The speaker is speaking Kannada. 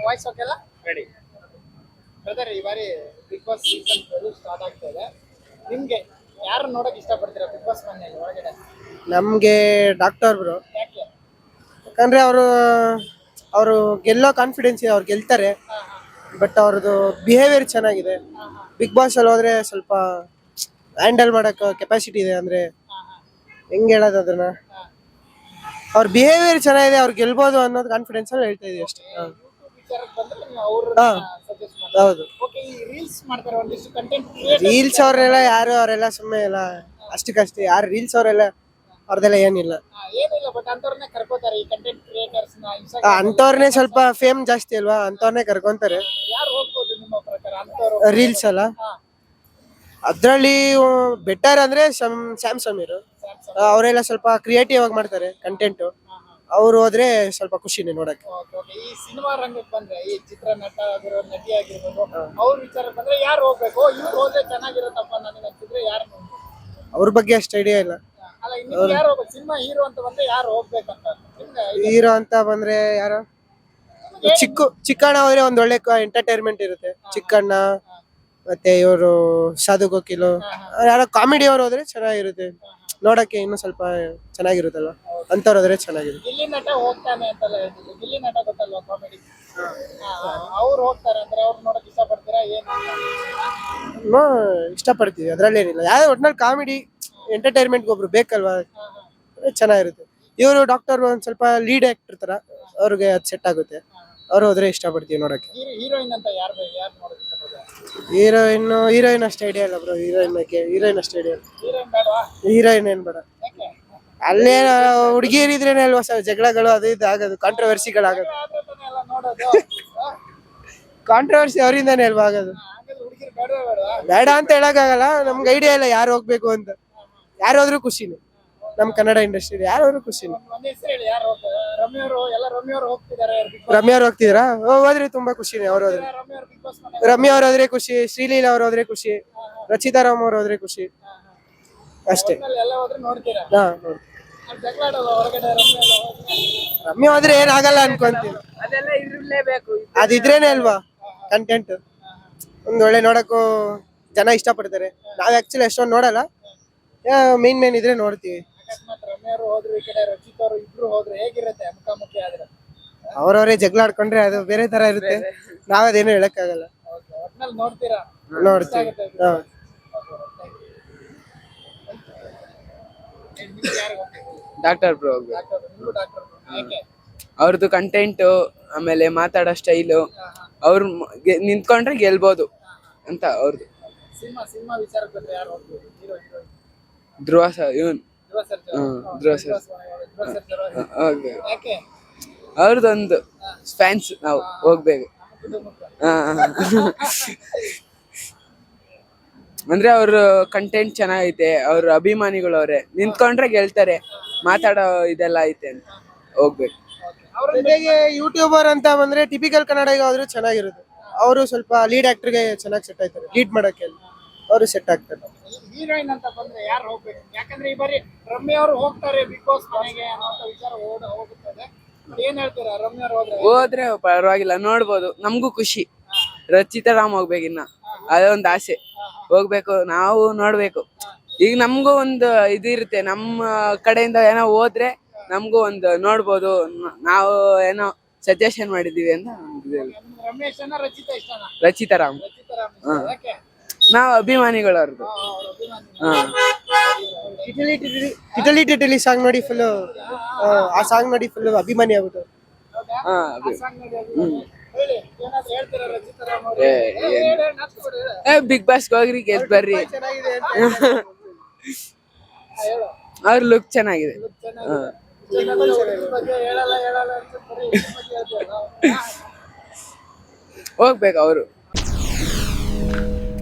ವಾಯ್ಸ್ ಓಕೆಲ್ಲ ರೆಡಿ ಬ್ರದರ್ ಈ ಬಾರಿ ಬಿಗ್ ಬಾಸ್ ಸೀಸನ್ ಸ್ಟಾರ್ಟ್ ಆಗ್ತಾ ಇದೆ. ನಿಮ್ಗೆ ಯಾರು ನೋಡೋಕೆ ಇಷ್ಟಪಡ್ತೀರಾ ಬಿಗ್ ಬಾಸ್ ಮನೆಯಲ್ಲಿ ಒಳಗಡೆ ನಮಗೆ ಡಾಕ್ಟರ್ ಬ್ರೋ ಯಾಕೆ? ಯಾಕಂದ್ರೆ ಅವರು ಅವರು ಗೆಲ್ಲೋ ಕಾನ್ಫಿಡೆನ್ಸ್ ಇದೆ ಅವ್ರು ಗೆಲ್ತಾರೆ. ಹಾ ಹಾ. ಬಟ್ ಅವ್ರದ್ದು ಬಿಹೇವಿಯರ್ ಚೆನ್ನಾಗಿದೆ. ಹಾ ಹಾ. ಬಿಗ್ ಬಾಸ್ ಅಲ್ಲಿ ಹೋದ್ರೆ ಸ್ವಲ್ಪ ಹ್ಯಾಂಡಲ್ ಮಾಡಕ್ ಕೆಪಾಸಿಟಿ ಇದೆ ಅಂದ್ರೆ ಹಾ ಹಾ. ಹೆಂಗ್ ಹೇಳೋದು ಅದನ್ನ? ಅವ್ರ ಬಿಹೇವಿಯರ್ ಚೆನ್ನಾಗಿದೆ ಅವ್ರು ಗೆಲ್ಬೋದು ಅನ್ನೋದು ಕಾನ್ಫಿಡೆನ್ಸ್ ಅಲ್ಲಿ ಹೇಳ್ತಾ ಇದೀವಿ ಅಷ್ಟೇ. ಹೌದು. ರೀಲ್ಸ್ ಅವರೆಲ್ಲ ಯಾರು ಅವರೆಲ್ಲ ಸುಮ್ಮನೆ ಎಲ್ಲ ಅಷ್ಟಕ್ಕಷ್ಟೇ. ಯಾರು ರೀಲ್ಸ್ ಅವರೆಲ್ಲ ಅವ್ರದೆಲ್ಲ ಏನಿಲ್ಲ. ಅಂತವ್ರನ್ನೇ ಸ್ವಲ್ಪ ಫೇಮ್ ಜಾಸ್ತಿ ಅಲ್ವಾ? ಅಂತವ್ರನ್ನೇ ಕರ್ಕೊಂತಾರೆ. ರೀಲ್ಸ್ ಅಲ್ಲ? ಅದ್ರಲ್ಲಿ ಬೆಟರ್ ಅಂದ್ರೆ ಸ್ಯಾಮ್ಸಂಗ್ ಸ್ಯಾಮ್ಸಂಗ್ ಅವರೆಲ್ಲ ಸ್ವಲ್ಪ ಕ್ರಿಯೇಟಿವ್ ಆಗಿ ಮಾಡ್ತಾರೆ ಕಂಟೆಂಟ್ ಅವ್ರು ಹೋದ್ರೆ ಸ್ವಲ್ಪ ಖುಷಿನೇ ನೋಡಕ್ಕೆ. ಈ ಸಿನಿಮಾ ರಂಗಕ್ಕೆ ಬಂದ್ರೆ ಈ ಚಿತ್ರ ನಟ ಆಗಿರೋ ನಟಿ ಆಗಿರ್ಬೋದು ಅವ್ರ ವಿಚಾರಕ್ಕೆ ಬಂದ್ರೆ ಯಾರು ಹೋಗ್ಬೇಕು? ಇವ್ರು ಹೋದ್ರೆ ಚೆನ್ನಾಗಿರುತ್ತಪ್ಪ ನನಗೆ ಅಂತಿದ್ರೆ ಯಾರು ಅವ್ರ ಬಗ್ಗೆ ಅಷ್ಟು ಐಡಿಯಾ ಇಲ್ಲ. ಅಲ್ಲ ನಿಮ್ಗೆ ಯಾರು ಹೋಗ್ಬೇಕು? ಸಿನಿಮಾ ಹೀರೋ ಅಂತ ಬಂದ್ರೆ ಯಾರು ಹೋಗ್ಬೇಕಂತ? ನಿಮ್ಗೆ ಹೀರೋ ಅಂತ ಬಂದ್ರೆ ಯಾರು? ಚಿಕ್ಕ ಚಿಕ್ಕಣ್ಣ ಹೋದ್ರೆ ಒಂದ್ ಒಳ್ಳೆ ಎಂಟರ್ಟೈನ್ಮೆಂಟ್ ಇರುತ್ತೆ. ಚಿಕ್ಕಣ್ಣ ಮತ್ತೆ ಇವರು ಸಾಧು ಕೋಕಿಲು ಯಾರೋ ಕಾಮಿಡಿ ಅವ್ರು ಹೋದ್ರೆ ಚೆನ್ನಾಗಿರುತ್ತೆ. ನೋಡಕ್ಕೆ ಇನ್ನೂ ಸ್ವಲ್ಪ ಚೆನ್ನಾಗಿರುತ್ತಲ್ವ? ಅಂತವ್ರದ್ರೆ ಹೋದ್ರೆ ಚೆನ್ನಾಗಿರುತ್ತೆ ಗಿಲ್ಲಿ ನಟ ಹೋಗ್ತಾನೆ ಅಂತೆಲ್ಲ ಹೇಳ್ತಿದ್ರು ಗಿಲ್ಲಿ ನಟ ಗೊತ್ತಲ್ವಾ ಕಾಮಿಡಿ ಅವ್ರು ಹೋಗ್ತಾರೆ ಅಂದ್ರೆ ಅವ್ರು ನೋಡಕ್ ಇಷ್ಟಪಡ್ತೀರಾ ಏನು ನೋ ಇಷ್ಟಪಡ್ತೀವಿ. ಅದ್ರಲ್ಲೇನಿಲ್ಲ ಯಾವ್ದು ಒಟ್ನಲ್ಲಿ ಕಾಮಿಡಿ ಎಂಟರ್ಟೈನ್ಮೆಂಟ್ಗೆ ಒಬ್ರು ಬೇಕಲ್ವಾ? ಚೆನ್ನಾಗಿರುತ್ತೆ. ಇವರು ಡಾಕ್ಟರ್ ಒಂದ್ ಸ್ವಲ್ಪ ಲೀಡ್ ಆಕ್ಟರ್ ತರ ಅವ್ರಿಗೆ ಅದು ಸೆಟ್ ಆಗುತ್ತೆ. ಅವ್ರು ಹೋದ್ರೆ ಇಷ್ಟಪಡ್ತೀವಿ ನೋಡಕ್ಕೆ. ಹೀರೋ ಹೀರೋಯಿನ್ ಅಂತ ಯಾರು ಹೀರೋಯಿನ್ ಹೀರೋಯಿನ್ ಅಷ್ಟು ಐಡಿಯಾ ಇಲ್ಲ ಬ್ರೋ ಹೀರೋಯಿನ್ ಬಗ್ಗೆ, ಹೀರೋಯಿನ್ ಅಷ್ಟು ಐಡಿಯಾ ಹೀರೋಯಿನ್ ಏನ್ ಬೇಡ. ಅಲ್ಲೇ ಹುಡುಗಿಯರಿದ್ರೇನೆ ಅಲ್ವಾ ಸರ್, ಜಗಳಗಳು ಅದು ಇದು ಆಗೋದು ಕಾಂಟ್ರವರ್ಸಿಗಳಾಗೋದು? ಕಾಂಟ್ರವರ್ಸಿ ಅವರಿಂದಾನೇ ಅಲ್ವಾ ಆಗೋದು. ಬೇಡ ಅಂತ ಹೇಳಕ್ಕಾಗಲ್ಲ, ನಮ್ಗೆ ಐಡಿಯಾ ಇಲ್ಲ ಯಾರು ಹೋಗ್ಬೇಕು ಅಂತ. ಯಾರು ಹೋದ್ರೂ ಖುಷಿನೇ. ನಮ್ ಕನ್ನಡ ಇಂಡಸ್ಟ್ರಿ ಯಾರು ಖುಷಿನೇ. ರಮ್ಯಾ ಅವ್ರು ಹೋಗ್ತಿದಾರಾ? ಹೋದ್ರೆ ತುಂಬಾ ಖುಷಿನೇ ಅವ್ರು ಹೋದ್ರೆ. ರಮ್ಯ ಅವರು ಹೋದ್ರೆ ಖುಷಿ ಶ್ರೀಲೀಲಾ ಅವ್ರ ಹೋದ್ರೆ ಖುಷಿ ರಚಿತಾ ರಾಮ್ ಅವ್ರು ಹೋದ್ರೆ ಖುಷಿ. ಅಷ್ಟೇ. ಎಲ್ಲ ಹೋದ್ರೆ ನೋಡ್ತೀರಾ? ಹಾ ರಮ್ಯ ಹೋದ್ರೆ? ಏನಾಗಲ್ಲ ಅನ್ಕೊಂತೀನಿ ಇರಲೇಬೇಕು. ಅದಿದ್ರೇನೆ ಅಲ್ವಾ? ಕಂಟೆಂಟ್ ಒಂದ್ ಒಳ್ಳೆ ನೋಡಕ್ಕೂ ಜನ ಇಷ್ಟಪಡ್ತಾರೆ. ನಾವ್ ಆಕ್ಚುಲಿ ಅಷ್ಟೊಂದು ನೋಡಲ್ಲ. ಮೇನ್ ಮೇನ್ ಇದ್ರೆ ನೋಡ್ತೀವಿ. ಅವರು ಹೋದ್ರು ಈ ಕಡೆ ರಚಿತ್ ಅವರು ಇಬ್ರು ಹೋದ್ರೆ ಹೇಗಿರುತ್ತೆ ಮುಖಾಮುಖಿ ಆದ್ರೆ? ಅವ್ರವ್ರೇ ಜಗಳ ಆಡ್ಕೊಂಡ್ರೆ ಅದು ಬೇರೆ ತರ ಇರುತ್ತೆ. ನಾವದೇನು ಹೇಳಕ್ಕಾಗಲ್ಲ. ಓಕೆ ಒಟ್ನಲ್ಲಿ ನೋಡ್ತೀರಾ? ನೋಡ್ತೀವಿ. ಹಾ. ನಿಮ್ಗೆ ಯಾರು ಡಾಕ್ಟರ್ ಬ್ರೋ. ಅವ್ರದ್ದು ಕಂಟೆಂಟು ಆಮೇಲೆ ಮಾತಾಡೋ ಸ್ಟೈಲು ಅವ್ರು ನಿಂತ್ಕೊಂಡ್ರೆ ಗೆಲ್ಬೋದು ಅಂತ ಅವ್ರದ್ದು ಸಿನಿಮಾ ಸಿನಿಮಾ ವಿಚಾರಕ್ಕೆ ಯಾರು ಹೋಗ್ಬೇಕು ಹೀರೋ ಧ್ರುವ ಇವನ್. ಧ್ರುವ ಸರ್ಜಾ ಹ್ಮ್, ಧ್ರುವ ಸರ್ಜಾ. ಅವರು. ಹೋಗ್ಬೇಕು ಅವ್ರದ್ದೊಂದು ಫ್ಯಾನ್ಸ್ ನಾವು ಹೋಗ್ಬೇಕು. ಅಂದ್ರೆ ಅವ್ರ ಕಂಟೆಂಟ್ ಚೆನ್ನಾಗೈತೆ ಅವ್ರ ಅಭಿಮಾನಿಗಳು ಅವ್ರೆ. ನಿಂತ್ಕೊಂಡ್ರೆ ಗೆಲ್ತಾರೆ ಮಾತಾಡೋ ಇದೆಲ್ಲ ಐತೆ ಅಂತ. ಹೋಗ್ಬೇಕು. ಜೊತೆಗೆ ಯೂಟ್ಯೂಬರ್ ಅಂತ ಬಂದ್ರೆ ಟಿಪಿಕಲ್ ಕನ್ನಡಿಗ ಹೋದ್ರೆ ಚೆನ್ನಾಗಿರುತ್ತೆ. ಅವರು ಸ್ವಲ್ಪ ಲೀಡ್ ಆಕ್ಟರ್ಗೆ ಚೆನ್ನಾಗಿ ಸೆಟ್ ಆಯ್ತಾರೆ ಲೀಡ್ ಮಾಡಕ್ಕೆ ಅವರು ಸೆಟ್ ಆಗ್ತಾರೆ. ಹೀರೋಯಿನ್ ಅಂತ ಬಂದ್ರೆ ಯಾರು ಹೋಗ್ಬೇಕು? ಯಾಕಂದ್ರೆ ಈ ಬಾರಿ ರಮ್ಯ ಅವರು ಹೋಗ್ತಾರೆ ಬಿಗ್ ಬಾಸ್ ಮನೆಗೆ ಅನ್ನೋ ವಿಚಾರ ಓಡ ಹೋಗುತ್ತದೆ ಏನ್ ಹೇಳ್ತೀರಾ ರಮ್ಯ ಅವ್ರು ಹೋದ್ರೆ? ಹೋದ್ರೆ ಪರವಾಗಿಲ್ಲ ನೋಡ್ಬೋದು. ನಮಗೂ ಖುಷಿ. ರಚಿತಾ ರಾಮ್ ಹೋಗ್ಬೇಕಿನ್ನ ಅದೊಂದು ಆಸೆ. ಹೋಗ್ಬೇಕು ನಾವು ನೋಡ್ಬೇಕು. ಈಗ ನಮಗೂ ಒಂದು ಇದಿರುತ್ತೆ ನಮ್ಮ ಕಡೆಯಿಂದ ಏನೋ ಹೋದ್ರೆ ನಮಗೂ ಒಂದು ನೋಡ್ಬೋದು. ನಾವು ಏನೋ ಸಜೆಷನ್ ಮಾಡಿದೀವಿ ಅಂತ ರಚಿತಾ ರಾಮ್. ನಾವು ಅಭಿಮಾನಿಗಳು. ಅವ್ರದ್ದು ಹಾ ಟಿಟಲಿ ಟಿಟಲಿ ಟಿಟಲಿ ಟಿಟಲಿ ಸಾಂಗ್ ನೋಡಿ ಫುಲ್ ಆ ಸಾಂಗ್ ನೋಡಿ ಫುಲ್ ಅಭಿಮಾನಿ ಆಗ್ಬಿಟ್ಟು. ಹಾ ಆ ಅಭಿ- song ಹೇಳಿ ಏನಾದ್ರು ಹೇಳ್ತೀರಾ ರಚಿತಾ ರಾಮ್ ಅವರು? ಏ, ಬಿಗ್ ಬಾಸ್ ಹೋಗ್ರಿ ಗೆದ್ ಬರ್ರಿ. ಚೆನ್ನಾಗಿದೆ ಅಂತ ಆ, ಹೇಳು. ಅವ್ರ ಲುಕ್ ಚೆನ್ನಾಗಿದೆ. ಚೆನ್ನಾಗಿದೆ. ಬಗ್ಗೆ ಹೇಳಲ್ಲ ಹೇಳಲ್ಲ ಅಂತ ಬರೀ ಇದ್ರ ಬಗ್ಗೆ ಹೇಳ್ತೀಯಲ್ಲ? ಹಾ. ಹೋಗ್ಬೇಕು ಅವರು.